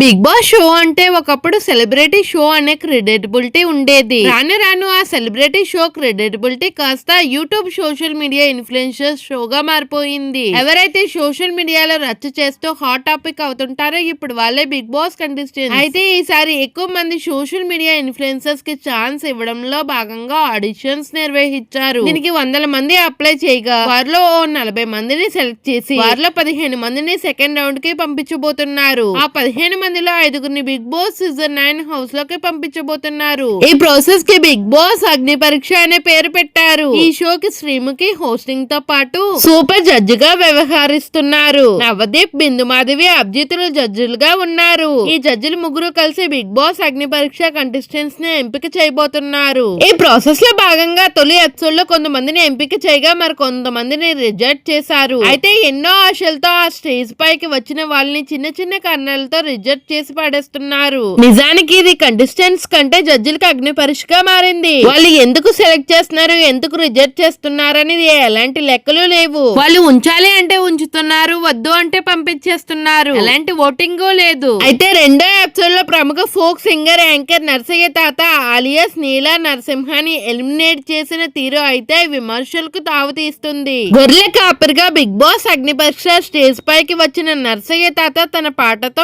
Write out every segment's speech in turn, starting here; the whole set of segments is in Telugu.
బిగ్ బాస్ షో అంటే ఒకప్పుడు సెలబ్రిటీ షో అనే క్రెడిటబిలిటీ ఉండేది. రాను రాను ఆ సెలబ్రిటీ షో క్రెడిటబిలిటీ కాస్త యూట్యూబ్ సోషల్ మీడియా ఇన్ఫ్లుయెన్సర్స్ షోగా మారిపోయింది. ఎవరైతే సోషల్ మీడియాలో రచ్చ చేస్తూ హాట్ టాపిక్ అవుతుంటారో ఇప్పుడు వాళ్ళే బిగ్ బాస్ కంటెస్టెంట్ అయితే ఈసారి ఎక్కువ మంది సోషల్ మీడియా ఇన్ఫ్లుయెన్సర్స్కి ఛాన్స్ ఇవ్వడంలో భాగంగా ఆడిషన్స్ నిర్వహించారు. దీనికి వందల మంది అప్లై చేయగా వారిలో ఓ నలభై మందిని సెలెక్ట్ చేసి వారిలో పదిహేను మందిని సెకండ్ రౌండ్కి పంపించబోతున్నారు. ఆ పదిహేను మందిలో ఐదుగురిని బిగ్ బాస్ సీజన్ నైన్ హౌస్లోకి పంపించబోతున్నారు. ఈ ప్రాసెస్కి బిగ్ బాస్ అగ్ని పరీక్ష అనే పేరు పెట్టారు. ఈ షో కి శ్రీముఖి హోస్టింగ్తో పాటు సూపర్ జడ్జి గా వ్యవహరిస్తున్నారు. నవదీప్ బిందు మాధవి అభిజితులు జడ్జిలుగా ఉన్నారు. ఈ జడ్జిలు ముగ్గురు కలిసి బిగ్ బాస్ అగ్ని పరీక్ష కంటెస్టెంట్స్ని ఎంపిక చేయబోతున్నారు. ఈ ప్రాసెస్లో భాగంగా తొలి ఎపిసోడ్లో కొంతమందిని ఎంపిక చేయగా మరి కొంతమందిని రిజెక్ట్ చేశారు. అయితే ఎన్నో ఆశలతో ఆ స్టేజ్ పైకి వచ్చిన వాళ్ళని చిన్న చిన్న కారణాలతో రిజెక్ట్ చేసి పడేస్తున్నారు. నిజానికి ఇది కంటెస్టెంట్స్ కంటే జడ్జిలకు అగ్ని పరీక్షగా మారింది. వాళ్ళు ఎందుకు సెలెక్ట్ చేస్తున్నారు ఎందుకు రిజెక్ట్ చేస్తున్నారు అనేది ఎలాంటి లెక్కలు లేవు. వాళ్ళు ఉంచాలి అంటే ఉంచుతున్నారు వద్దు అంటే పంపించేస్తున్నారు. ఎలాంటి ఓటింగ్ లేదు. అయితే రెండో ఎపిసోడ్లో ప్రముఖ ఫోక్ సింగర్ యాంకర్ నర్సయ్య తాత ఆలియాస్ నీలా నరసింహాని ఎలిమినేట్ చేసిన తీరు అయితే విమర్శలకు తావుతీస్తుంది గొర్రెల కాపరిగా బిగ్ బాస్ అగ్ని పరీక్ష స్టేజ్ పైకి వచ్చిన నర్సయ్య తాత తన పాటతో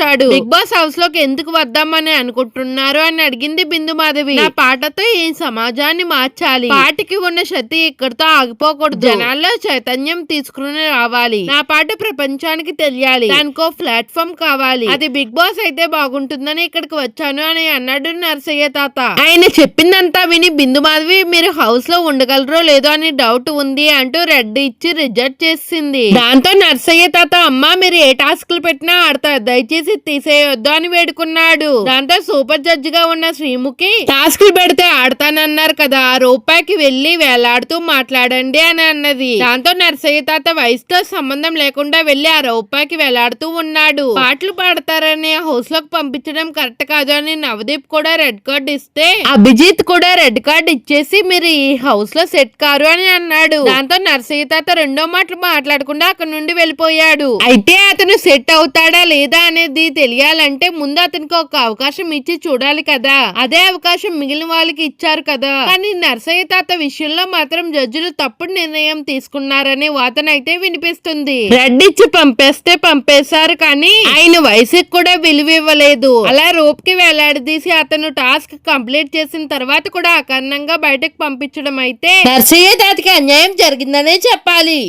మెప్పించాడు బిగ్ బాస్ హౌస్లోకి ఎందుకు వద్దామని అనుకుంటున్నారు అని అడిగింది బిందు మాధవి. నా పాటతో ఈ సమాజాన్ని మార్చాలి. పాటికి ఉన్న శక్తి ఇక్కడితో ఆగిపోకూడదు. జనాల్లో చైతన్యం తీసుకుని రావాలి. నా పాట ప్రపంచానికి తెలియాలి. దానికో ప్లాట్ఫామ్ కావాలి. అది బిగ్ బాస్ అయితే బాగుంటుందని ఇక్కడికి వచ్చాను అని అన్నాడు నర్సయ్య తాత. ఆయన చెప్పిందంతా విని బిందు మాధవి మీరు హౌస్లో ఉండగలరో లేదో అని డౌట్ ఉంది అంటూ రెడ్ ఇచ్చి రిజెక్ట్ చేసింది. దాంతో నర్సయ్య తాత అమ్మా మీరు ఏ టాస్క్లు పెట్టినా ఆడతారు దయచేసి తీసేయొద్దు అని వేడుకున్నాడు. దాంతో సూపర్ జడ్జి గా ఉన్న శ్రీముఖి టాస్క్లు పెడితే ఆడతానన్నారు కదా ఆ రూపాయికి వెళ్ళి వేలాడుతూ మాట్లాడండి అని అన్నది. దాంతో నర్సయ్య తాత వయసుతో సంబంధం లేకుండా వెళ్ళి ఆ రూపాయికి వేలాడుతూ ఉన్నాడు. పాటలు పాడతారని హౌస్లోకి పంపించడం కరెక్ట్ కాదు అని నవదీప్ కూడా రెడ్ కార్డ్ ఇస్తే అభిజిత్ కూడా రెడ్ కార్డ్ ఇచ్చేసి మీరు ఈ హౌస్లో సెట్ కారు అని అన్నాడు. దాంతో నర్సయ్య తాత రెండో మాటలు మాట్లాడకుండా అక్కడ నుండి వెళ్ళిపోయాడు. అయితే అతను సెట్ అవుతాడా లేదా అనేది తెలియాలంటే ముందు అతనికి ఒక అవకాశం ఇచ్చి చూడాలి కదా. అదే అవకాశం మిగిలిన వాళ్ళకి ఇచ్చారు కదా. కానీ నర్సయ్య తాత విషయంలో మాత్రం జడ్జిలు తప్పుడు నిర్ణయం తీసుకున్నారనే వాదన అయితే వినిపిస్తుంది. రెడ్ ఇచ్చి పంపేస్తే పంపేశారు కానీ ఆయన వయసుకి కూడా విలువ ఇవ్వలేదు. అలా రోప్కి వేలాడదీసి అతను టాస్క్ కంప్లీట్ చేసిన తర్వాత కూడా అకారణంగా బయటకు పంపించడం అయితే నర్సయ్య తాతకి అన్యాయం జరిగిందనే చెప్పాలి.